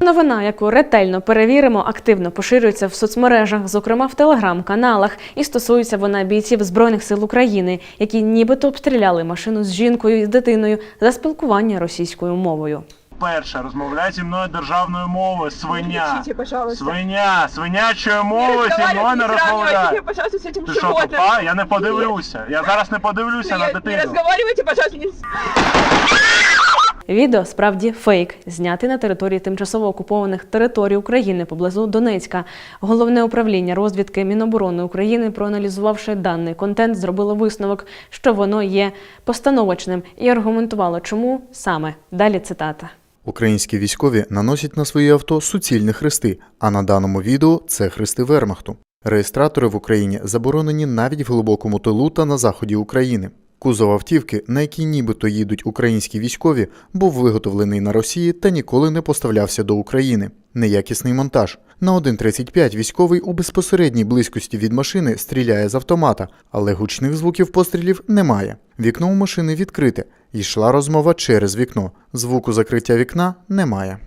Новина, яку ретельно перевіримо, активно поширюється в соцмережах, зокрема в телеграм-каналах, і стосується вона бійців збройних сил України, які нібито обстріляли машину з жінкою і з дитиною за спілкування російською мовою. Перше, розмовляй зі мною державною мовою, свиня. Кричите, пожалуйста. Свиня, свинячою мовою зі мною не не розмовляй. пожалуйста, с этим Ти що, животным. тупа? Я не подивлюся. Я зараз не подивлюся на Нет, не дитину. разговаривайте, пожалуйста. не- Відео справді фейк, знятий на території тимчасово окупованих територій України поблизу Донецька. Головне управління розвідки Міноборони України, проаналізувавши даний контент, зробило висновок, що воно є постановочним і аргументувало, чому саме. Далі цитата. Українські військові наносять на свої авто суцільні хрести, а на даному відео це хрести Вермахту. Реєстратори в Україні заборонені навіть в глибокому тилу та на заході України. Кузов автівки, на якій нібито їдуть українські військові, був виготовлений на Росії та ніколи не поставлявся до України. Неякісний монтаж. На 1.35 військовий у безпосередній близькості від машини стріляє з автомата, але гучних звуків пострілів немає. Вікно у машини відкрите. Йшла розмова через вікно. Звуку закриття вікна немає.